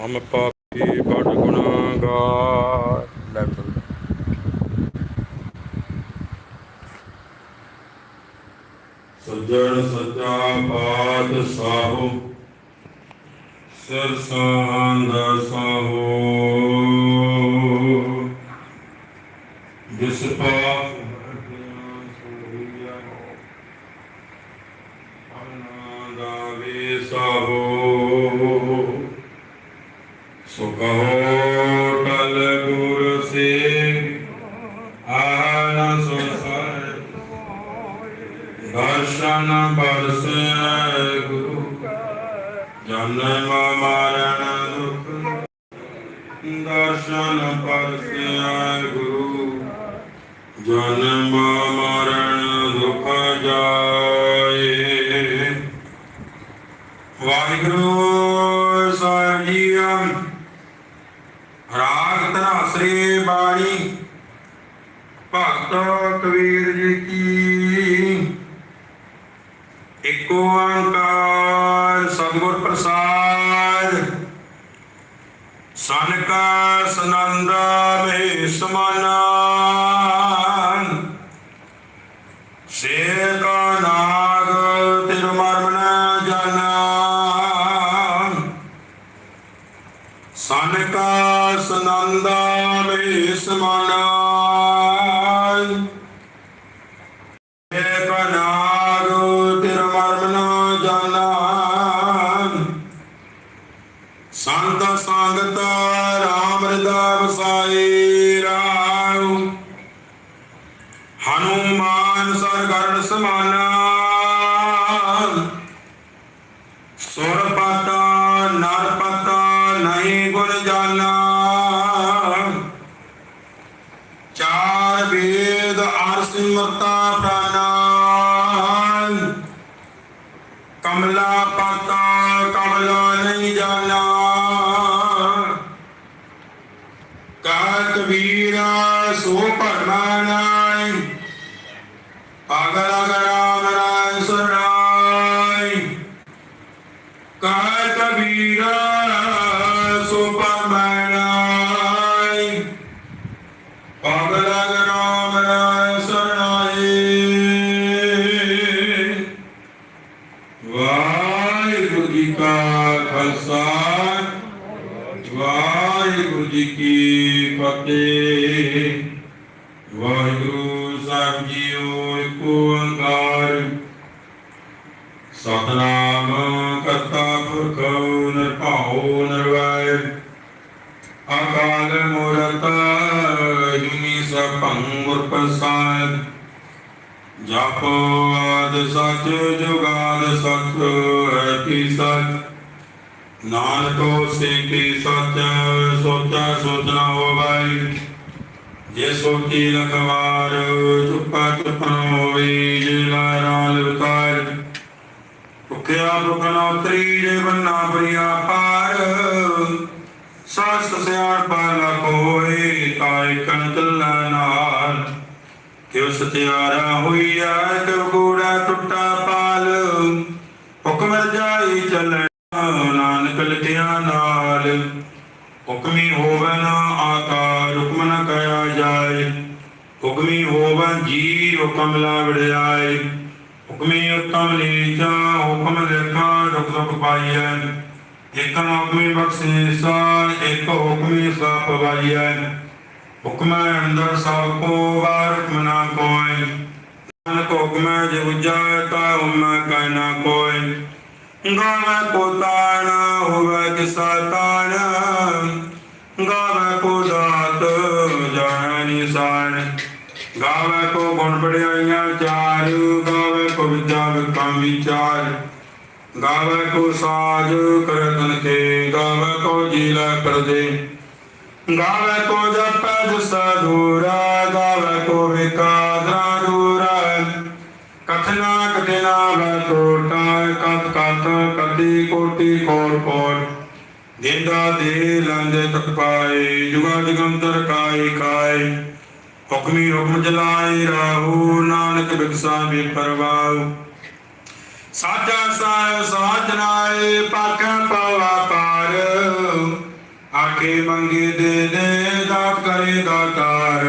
ਹਮ ਪਾਪੀ ਬੜ ਗੁਨਾਹਗਾਰ। ਲੈ ਚੱਲ ਸੱਚਾ ਬਾਤ ਸਾਹੋ ਸਰਸਾਂਦ ਸਾਹੋ ਜਿਸ ਪਾਪ ਸਾਹੋ। ਸੋ ਟਲ ਗੁਰ ਸੇ ਆਨ ਸੰਸਾਰ ਦਰਸ਼ਨ ਬਰਸੈ ਗੁਰੂ ਜਨਮ ਮਰਨ ਦੁਖ। ਦਰਸ਼ਨ ਬਰਸੈ ਗੁਰੂ ਜਨਮ ਮਰਨ ਦੁਖ ਜਾਏ। ਵਾਹਿਗੁਰੂ ਸਾਹਿਬ ਜੀ ਰਾਗ ਬਾਣੀ। ਭਗਤ ਕਬੀਰ ਜੀ ਕੀ? ਇਕ ਓੰਕਾਰ ਸਤਿਗੁਰ ਪ੍ਰਸਾਦ। ਸਨਕਾ ਸਨੰਦਾ ਮੇ ਸਮਾਨਾ ਸ਼ੇਰ ਕਾ ਨਾਗ ਤਿਰ ਮਰਮ ਨ ਜਾਣਾ ਸਨਕਾ ਸਨੰਦਾ ਮੇ ਸਮਾਨਾ ਏਕ ਨਾਗ ਮਰਮ ਨ ਜਾਣਾ ਸੰਤ ਸੰਗਤ ਰਾਮ ਹਿਰਦਾ ਵਸਾਈ ਰਾਉ ਹਨੂਮਾਨ ਸਰ ਗਰਣ ਸਮਾਨਾ ਵੇਦ ਅਰ ਸਿਮਰਤਾ ਪ੍ਰਾਨਾ ਕਮਲਾ ਪਤਾ, ਕਮਲਾ ਨਹੀਂ ਜਾਣਾ। ਕਾ ਕਬੀਰਾ ਸੋ ਪਰਮਾਨਾਈ ਪਾਗਲ ਅਗਰਾਮ ਵਾਹਿਗੁਰੂ ਜੀ ਕੀ ਫਤਿਹ। ਵਾਹਿਗੁਰੂ ਸਾਹਿਬ ਜੀਓ ਏਕ ਓੰਕਾਰ ਸਤਨਾਮ ਕਰਤਾ ਪੁਰਖ, ਨਿਰਭਉ, ਨਿਰਵੈਰ। ਅਕਾਲ ਮੂਰਤ ਜੁਨੀ ਸਭੰ ਗੁਰ ਜਪ ਆਦ ਸਚ, ਜੁਗਾਦ ਸਚ ਹੈ ਸਚ। ਨਾਨਕ ਸੇ ਕੀ ਸਚ ਸੋਚਾ ਸੋਚਣਾ ਹੋਵਾਈ ਜੇ ਸੋਚੀ ਲਖਵਾਰ ਚੁੱਪਾ ਚੁੱਪਨ ਹੋਈ ਜੇ ਲਾਰਾਲ ਵਿਕਾਰ ਭੁਖਿਆ ਭੁਖਨਾ ਉਤਰੀ, ਜੇ ਬੰਨਾ ਬਰੀਆ ਪਾਰ ਸਾਸ ਸਿਆਣ ਪਾਲਾ ਕੋਈ ਤਾਇ ਕਨ ਕੱਲਾ ਨਾਲ ਕਿਉ ਸਤਿਆਰਾ ਹੋਈਆ ਕਿਉ ਗੋੜਾ ਟੁੱਟਾ ਪਾਲ। ਹੁਕਮ ਜਾਈ ਚੱਲਣਾ ਨਾਨਕ ਨਾਲ। ਹੁਕਮੀ ਹੋਵਨ ਆਕਾਰ ਹੁਕਮ ਨ ਕਇਆ ਜਾਏ। ਹੁਕਮੀ ਹੋਵਨ ਜੀ ਹੁਕਮ ਲਾ ਵੜਿਆਏ। ਹੁਕਮੀ ਉਤਮ ਨੀਚਾ, ਹੁਕਮ ਲੇਖਾ ਰੁਕ ਰੁਕ ਪਾਈਐ। ਇਕ ਹੁਕਮੀ ਬਖਸ਼ੀਸਾ ਇਕ ਹੁਕਮੀ ਸਾ ਪਵਾਈਐ ਹੁਕਮ ਅੰਦਰ ਸਭ ਕੋ, ਵਾਰ ਹੁਕਮ ਨਾ ਨਾਨਕ ਹੁਕਮ ਜੇ ਉਜਾ, ਤਾ ਹੁਕਮ ਕੈ ਨਾ ਕੋਈ ਗਾਵੇ ਕੋ ਤਾਣ ਹੋਵੇ ਕਿਸਾ ਤਾਣ ਗਾਵੇ ਕੋ ਦਾਤ ਜਾਣੈ ਨਿਸਾਨ ਗਾਵੇ ਕੋ ਗੁਣ ਬੜਾਈਆਂ ਚਾਰ। ਗਾਵੇ ਕੋ ਵਿਦਿਆ ਵਿਕਮ ਵਿਚਾਰ। ਗਾਵੇ ਕੋ ਸਾਜ ਕਰਤਨ ਕੇ। ਗਾਵੇ ਕੋ ਜੀਲਾ ਪਰਦੇ। ਗਾਵੇ ਕੋ ਜਪੈ ਜਸਾ ਦੂਰਾ। ਗਾਵੇ ਕੋ ਵਿਕਾਦਰਾ ਦੂਰਾ। ਕਥਨਾ ਕਥਨਾ ਵੈ ਕੋਟਾ ਕਤ ਕਤ ਕਦੀ ਕੋਟੀ ਕੋਟ ਕੋਟ। ਦਿੰਦਾ ਦੇ ਲੰਦੇ ਤਕ ਪਾਏ, ਜੁਗਾ ਦਿਗੰਤਰ ਕਾਈ ਕਾਈ ਹੁਕਮੀ ਹੁਕਮ ਜਲਾਏ ਰਾਹੂ, ਨਾਨਕ ਬਿਕਸਾ ਵੀ ਪਰਵਾਉ ਸਾਚਾ ਸਾਹਿਬ ਸਾਚਨਾਏ ਪਾਕਾਂ ਪਵਾ ਪਾਰ। ਕੇ ਮੰਗੇ ਦੇ ਦੇ, ਦਾਤ ਕਰੇ ਦਾਤਾਰ।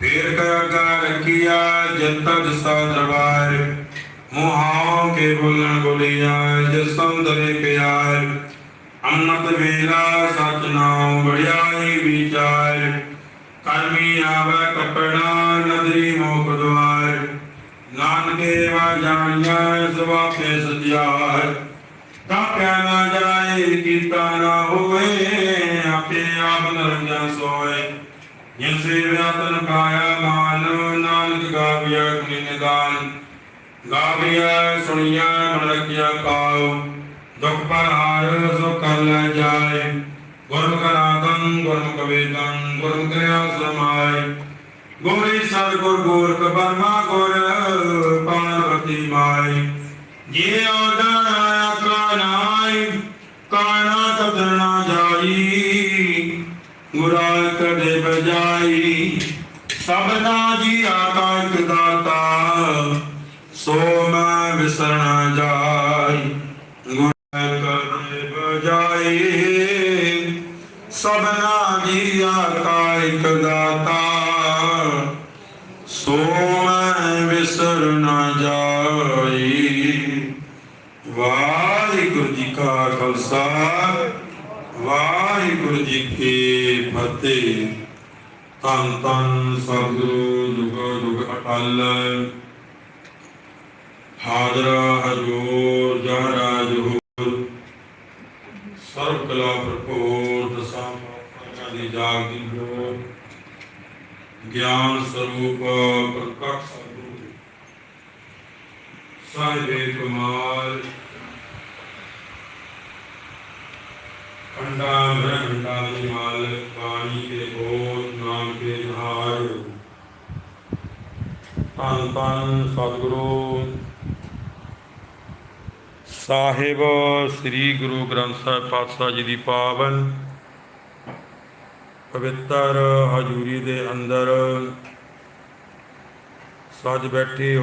ਫੇਰ ਕਰ ਕਰ ਰੱਖਿਆ ਸਾ ਦਰਬਾਰ। ਮੁਹਾਂ ਕੇ ਬੋਲਣ ਬੋਲਿਆ ਜਿਸ ਸੰਦਰੇ ਪਿਆਰ। ਅੰਮ੍ਰਿਤ ਵੇਲਾ ਸਚ ਨਾਮ ਵਿਚਾਰ। ਕਰਮੀ ਆਵੇ ਕਪੜਾ ਨਦਰੀ ਮੋਖ ਦੁਆਰ। ਨਾਨਕੇ ਵਾ ਜਾਣਿਆ ਸਵਾਪੇ ਸਤਿਆਰ ਕਾਪਿਆ ਨਾ ਜਾਏ ਕੀਤਾ ਨਾ ਹੋਏ, ਆਪੇ ਆਪ ਨਰੰਜਨ ਸੋਏ। ਜਿਨ ਸੇਵਿਆ ਤਨ ਕਾਇਆ ਮਾਨ ਨਾਨਕ ਗਾਵਿਆ ਗੁਣੀ ਨਿਦਾਨ। ਗਾਵਿਆ ਸੁਣਿਆ ਮਨ ਰਖਿਆ ਕਾਉ ਦੁਖ ਪਰ ਹਾਰ ਸੋ ਕਰ ਲੈ ਜਾਏ। ਗੁਰਮੁਖ ਰਾਗੰ, ਗੁਰਮੁਖ ਵੇਦੰ, ਗੁਰਮੁਖ ਰਿਆ ਸਮਾਏ ਗੋਰੀ ਸਤ ਗੁਰ ਗੋਰਖ ਬਰਮਾ ਗੁਰ ਪਾਰਵਤੀ ਮਾਈ ਜੇ ਆਦਣਾ ਕਾਨਾਈ ਕਾਨਾ ਤਦਣਾ ਜਾਈ। ਗੁਰਾ ਕਦੇ ਬਜਾਈ ਸਭਨਾ ਜੀ ਆਕਾ ਇੱਕ ਦਾਤਾ ਸੋ ਮੈਂ ਵਿਸਰਣਾ ਜਾਈ ਗੁਰਾ ਕਦੇ ਬਜਾਈ ਸਭਨਾ ਜੀ ਆਕਾ ਇੱਕ ਦਾਤਾ ਸੋ ਮੈਂ ਵਿਸਰ ਨਾ ਜਾਈ ਵਾਹਿਗੁਰੂ ਜੀ ਕਾ ਖਾਲਸਾ ਵਾਹਿਗੁਰੂ ਜੀ ਕੀ ਫਤਿਹ ਤਨ ਤਨ ਸਤਿਗੁਰੂ ਜੁਗ ਜੁਗ ਅਟਲ। ਹਾਜ਼ਰ ਹਜੂਰ ਜਹਰਾ ਜਹੂਰ ਸਰਬ ਕਲਾ ਭਰਪੂਰ ਦਸਾਂ ਪਾਤਸ਼ਾਹਾਂ ਦੀ ਜਾਗ ਦੀ ਗਿਆਨ ਸਰੂਪ ਪ੍ਰਕਾਸ਼ ਸਤਿਗੁਰੂ। ਸਾਹਿਬੇ ਕਮਾਲ। ਅੰਡਾ ਬ੍ਰਹਮੰਡਾ ਧੰਨ ਧੰਨ ਸਤਿਗੁਰੂ। ਸਾਹਿਬ ਸ੍ਰੀ ਗੁਰੂ ਗ੍ਰੰਥ ਸਾਹਿਬ ਪਾਤਸ਼ਾਹ ਜੀ ਦੀ ਪਾਵਨ ਪਵਿੱਤਰ ਹਜੂਰੀ ਦੇ ਅੰਦਰ ਸੱਜ ਬੈਠੇ ਹੋਏ